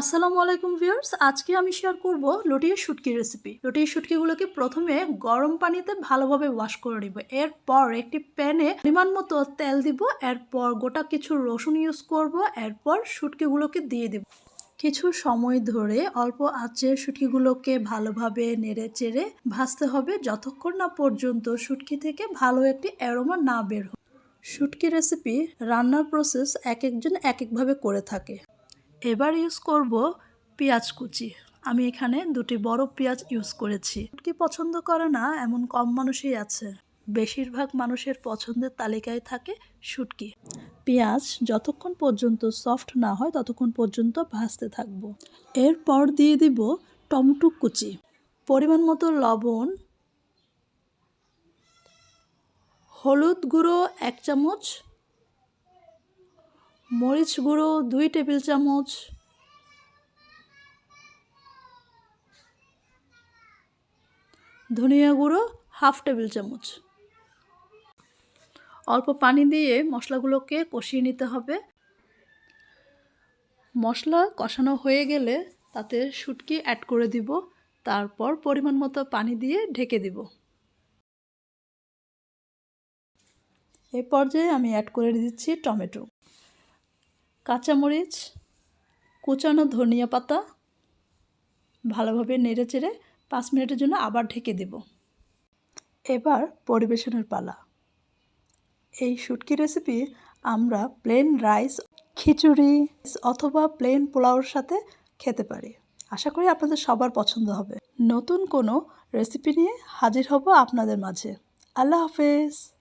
আসসালামু আলাইকুম ভিউয়ার্স, আজকে আমি শেয়ার করব লটিয়া শুটকি রেসিপি লটিয়া শুটকিগুলোকে প্রথমে গরম পানিতে ভালোভাবে ওয়াশ করে নিব। এরপর একটি প্যানে পরিমাণ মতো তেল দিব, এরপর গোটা কিছু রসুন ইউজ করব, এরপর শুটকিগুলোকে দিয়ে দিব। কিছু সময় ধরে অল্প আঁচে শুটকিগুলোকে ভালোভাবে নেড়ে চেড়ে ভাজতে হবে, যতক্ষণ না পর্যন্ত শুটকি থেকে ভালো একটি অ্যারোমা না বের হয়। শুটকি রেসিপি রান্নার প্রসেস এক একজন এক একভাবে করে থাকে। এবার ইউজ করব পেঁয়াজ কুচি। আমি এখানে দুটি বড় পেঁয়াজ ইউজ করেছি। কি পছন্দ করে না, এমন কম মানুষই আছে। বেশিরভাগ মানুষের পছন্দের তালিকায় থাকে শুটকি। পেঁয়াজ যতক্ষণ পর্যন্ত সফট না হয়, ততক্ষণ পর্যন্ত ভাজতে থাকব। এরপর দিয়ে দিব টমেটো কুচি। পরিমাণ মতো লবণ, হলুদ গুঁড়ো এক চামচ মরিচ গুঁড়ো, দুই টেবিল চামচ। ধনিয়া গুঁড়ো, হাফ টেবিল চামচ। অল্প পানি দিয়ে মশলাগুলোকে কষিয়ে নিতে হবে। মশলা কষানো হয়ে গেলে তাতে শুটকি অ্যাড করে দিব। তারপর পরিমাণ মতো পানি দিয়ে ঢেকে দিব। এই পর্যায়ে আমি অ্যাড করে দিচ্ছি টমেটো। কাঁচামরিচ, কুচানো ধনিয়া পাতা ভালোভাবে নেড়ে চেড়ে পাঁচ মিনিটের জন্য আবার ঢেকে দেব। এবার পরিবেশনের পালা। এই শুটকি রেসিপি আমরা প্লেন রাইস খিচুড়ি অথবা প্লেন পোলাওর সাথে খেতে পারি। আশা করি আপনাদের সবার পছন্দ হবে। নতুন কোনো রেসিপি নিয়ে হাজির হব আপনাদের মাঝে। আল্লাহ হাফেজ।